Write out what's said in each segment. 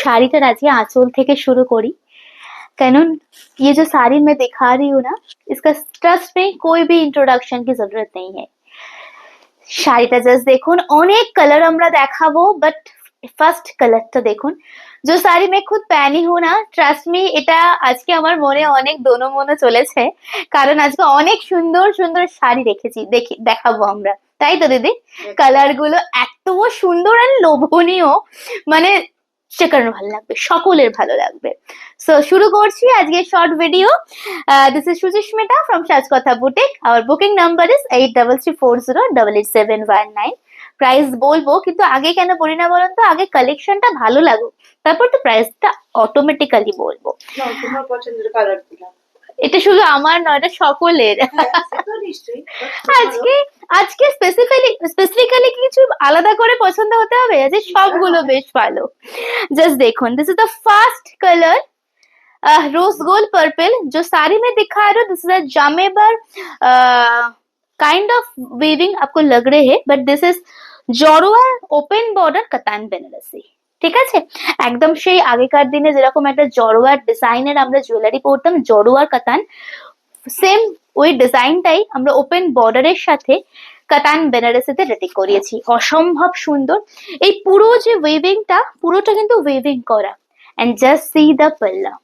শাড়িটার আজকে आंचल থেকে শুরু করি কারণ ये जो साड़ी मैं दिखा रही हूँ ना इसका ट्रस्ट में कोई भी इंट्रोडक्शन की जरूरत नहीं है শাড়িটা জাস্ট দেখুন অনেক কালার আমরা দেখাবো বাট ফার্স্ট কালারটা দেখুন যে শাড়ি मैं खुद पहनी हूँ ना ট্রাস্ট মি এটা আজকে আমার মনে অনেক দোনো মনে চলেছে কারণ আজকে অনেক সুন্দর সুন্দর শাড়ি রেখেছি দেখি দেখাবো আমরা তাই তো দিদি কালার গুলো এত সুন্দর আর লোভনীয় মানে ভালো লাগবে, সকলের ভালো লাগবে। সো শুরু করছি আজকে short video this is Suchismita from Sajkatha boutique our booking number is eight double three four zero double eight seven one nine price বলব, কিন্তু আগে কেন বলি না বলুন তো, আগে কালেকশনটা ভালো লাগুক। তারপর তো প্রাইসটা অটোমেটিক্যালি বলব। পছন্দের কালার দিলাম। এটা শুধু আমার নয় এটা সকলের হ্যাঁ, সে তো নিশ্চয়ই আজকে আজকে স্পেসিফিক্যালি স্পেসিফিক্যালি কিছু আলাদা করে পছন্দ হতে হবে আজকে সবগুলো বেশ ভালো জাস্ট দেখুন this is the first colour rose gold purple जो साड़ी में दिखा रहे हो this is a jamawar kind of weaving आपको लग रहे हैं but this is জড়োয়া open border কাতান বেনারসি ঠিক আছে একদম সেই আগেকার দিনে যেরকম একটা জড়োয়ার ডিজাইনের আমরা জুয়েলারি পরতাম জড়োয়ার কাতান সেম ওই ডিজাইনটাই আমরা ওপেন বর্ডারের সাথে কাতান বেনারসিতে রেডি করিয়েছি অসম্ভব সুন্দর এই পুরো যে ওয়েভিংটা পুরোটা কিন্তু ওয়েভিং করা एंड जस्ट सी द पल्ला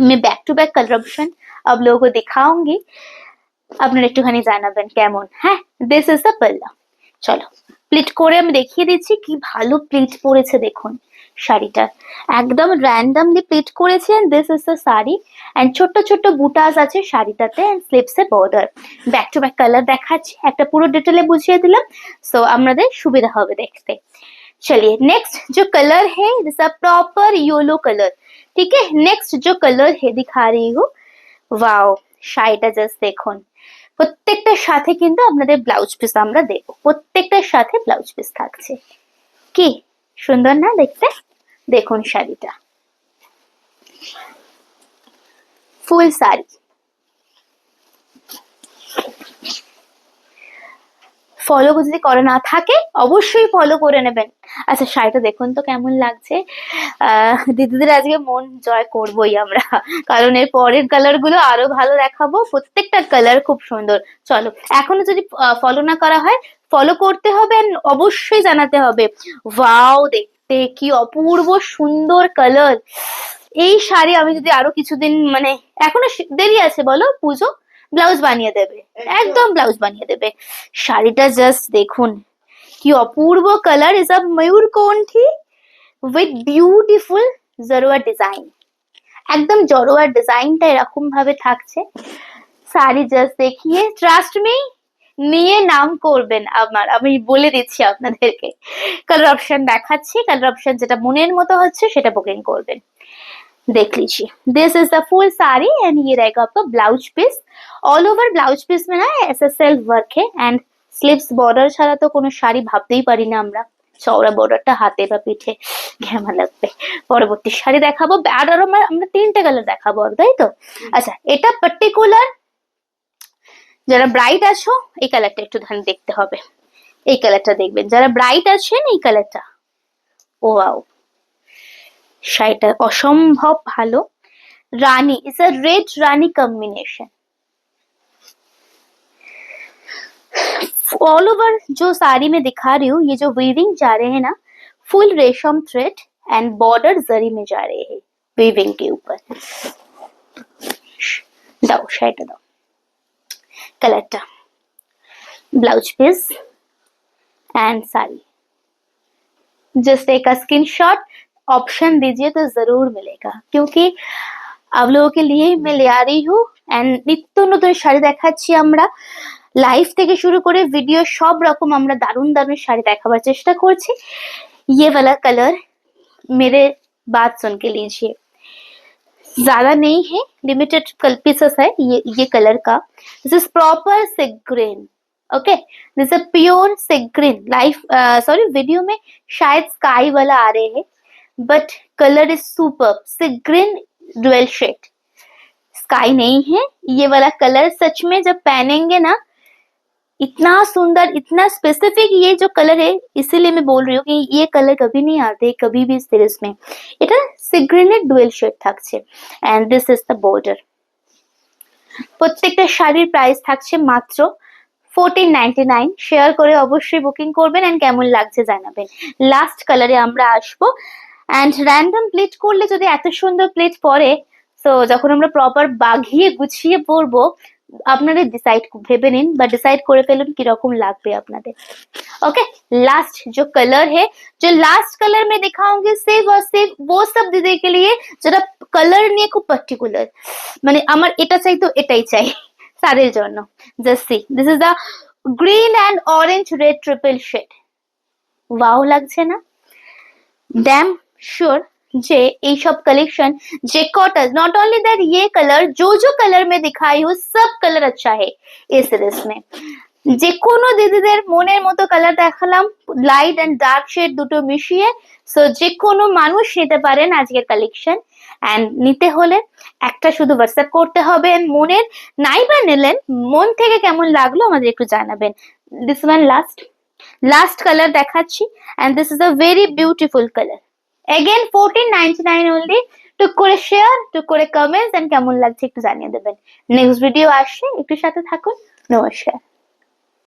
मैं back to back colour option अब लोगों को दिखाऊंगी আপনারা একটুখানি জানাবেন কেমন হ্যাঁ দিস ইজ দ্য পাল্লা চলো প্লিট করে আমি দেখিয়ে দিচ্ছি কি ভালো প্লিট পড়েছে দেখুন শাড়িটা একদম র্যান্ডামলি প্লিট করেছে and this is the sari and ছোট্ট ছোট্ট বুটাস আছে শাড়িটাতে and slips a border back to back colour দেখাচ্ছি একটা পুরো ডিটেলে বুঝিয়ে দিলাম সো আমাদের সুবিধা হবে দেখতে चलिए नेक्स्ट जो कलर है this a proper yellow colour ठीक है नेक्स्ट जो कलर है दिखा रही हूँ ওয়াও শাড়িটা জাস্ট দেখুন প্রত্যেকটার সাথে কিন্তু আপনাদের ব্লাউজ পিস আমরা দেবো। প্রত্যেকটার সাথে ব্লাউজ পিস থাকছে। কি? সুন্দর না দেখতে? দেখুন শাড়িটা। ফুল শাড়ি। ফলো যদি করে না থাকে, অবশ্যই ফলো করে নেবেন। আচ্ছা শাড়িটা দেখুন তো কেমন লাগছে। আহ, দিদিদের আজকে মন জয় করবোই আমরা কারণ এর পরের কালারগুলো আরও ভালো দেখাবো। প্রত্যেকটা কালার খুব সুন্দর। চলো এখনও যদি ফলো না করা হয় ফলো করতে হবে অবশ্যই জানাতে হবে। ওয়াও দেখতে কি অপূর্ব সুন্দর কালার এই শাড়ি আমি যদি আরও কিছুদিন মানে এখনও দেরি আছে বলো পুজো ব্লাউজ বানিয়ে দেবে। একদম। ব্লাউজ বানিয়ে দেবে। শাড়িটা জাস্ট দেখুন। কি অপূর্ব colour is a Mayur কোণ্ঠী with beautiful জরোয়া design একদম জরোয়ার ডিজাইনটা এরকম ভাবে থাকছে শাড়ি জাস্ট দেখিয়ে ট্রাস্ট মি নিয়ে নাম করবেন আমার আমি বলে দিচ্ছি আপনাদেরকে কালার অপশন দেখাচ্ছি কালার অপশন যেটা মনের মতো হচ্ছে সেটা বুকিং করবেন देख लीजिए this is the full sari and ये रहेगा आपका blouse piece all over blouse piece में ना एस एस एल वर्क है एंड স্লিভস বর্ডার ছাড়া তো কোনো শাড়ি ভাবতেই পারি না আমরা। চওড়া বর্ডারটা হাতে বা পিঠে ঘেমা লাগবে? পরবর্তী শাড়ি দেখাবো। আর আরও আমরা তিনটে কালার দেখাবো আর, তাই তো? আচ্ছা এটা পার্টিকুলার যারা ব্রাইট আছো, এই কালারটা একটু ধান দেখতে হবে। এই কালারটা দেখবেন। যারা ব্রাইট আছেন, এই কালারটা ও ওয়াও! শাড়িটা অসম্ভব ভালো। Rani it's a red rani combination all over जो साड़ी में दिखा रही हूँ ये जो वीविंग जा रहे हैं ना फुल रेशम थ्रेड एंड बॉर्डर जरी में जा रहे हैं वीविंग के ऊपर দাও শাড়িটা দাও কালারটা blouse piece and sari just एक स्क्रीनशॉट ऑप्शन दीजिए तो जरूर मिलेगा क्योंकि आप लोगों के लिए मैं ले आ रही हूँ এন্ড নিত্য নতুন শাড়ি দেখাচ্ছি আমরা লাইভ থেকে শুরু করে ভিডিও সব রকম আমরা দারুণ দারুণ শাড়ি দেখাবার চেষ্টা করছি ये वाला कलर मेरे बात सुन के लीजिए ज्यादा नहीं है लिमिटेड पीसेस है ये ये कलर का this is proper sea green okay this is pure sea green life sorry video में शायद स्काई वाला आ रहे हैं but colour is super sea green dual shade sky नहीं है ये वाला कलर सच में जब पहनेंगे ना इतना सुंदर इतना स्पेसिफिक ये जो कलर है इसीलिए मैं बोल रही हूँ कि ये कलर कभी नहीं आते कभी भी इस सीरीज में এটা সিগ্রেনের ডুয়েল শেড থাকছে and this is the border প্রত্যেকটা শাড়ির প্রাইস থাকছে মাত্র ফোরটিন নাইনটি নাইন শেয়ার করে অবশ্যই বুকিং করবেন অ্যান্ড কেমন লাগছে জানাবেন লাস্ট কালারে আমরা আসবো অ্যান্ড র্যান্ডম প্লেট করলে যদি এত সুন্দর প্লেট পরে তো যখন আমরা প্রপার বাঘিয়ে গুছিয়ে পরবো আপনারা ডিসাইড ভেবে নিন বা ডিসাইড করে ফেলুন কিরকম লাগবে আপনাদের ओके लास्ट जो कलर है जो लास्ट कलर में दिखाऊंगी सिर्फ और सिर्फ वो सब दीदी के लिए যারা কালার নিয়ে খুব পার্টিকুলার মানে আমার এটা চাই তো এটাই চাই তাদের জন্য just see this is the green and orange red triple shade wow লাগছে না डैम श्योर जे ये सब collection J cotton not only that ये कलर जो जो कलर में दिखाई हूँ सब कलर अच्छा है इस सीरीज में যে কোনো দিদিদের মনের মতো কালার দেখালাম লাইট এন্ড ডার্ক শেড দুটো মিশিয়ে সো যে কোনো মানুষ নিতে পারেন আজকের কালেকশন অ্যান্ড নিতে হলে একটা শুধু হোয়াটসঅ্যাপ করতে হবে and মনের নাই বা নিলেন মন থেকে কেমন লাগলো আমাদের একটু জানাবেন this one last last colour দেখাচ্ছি and this is a very beautiful colour again fourteen ninety nine only টুক করে শেয়ার টুক করে কমেন্টস এন্ড কেমন লাগছে একটু জানিয়ে দেবেন। নেক্সট ভিডিও আসছে, একটু সাথে থাকুন, নমস্কার।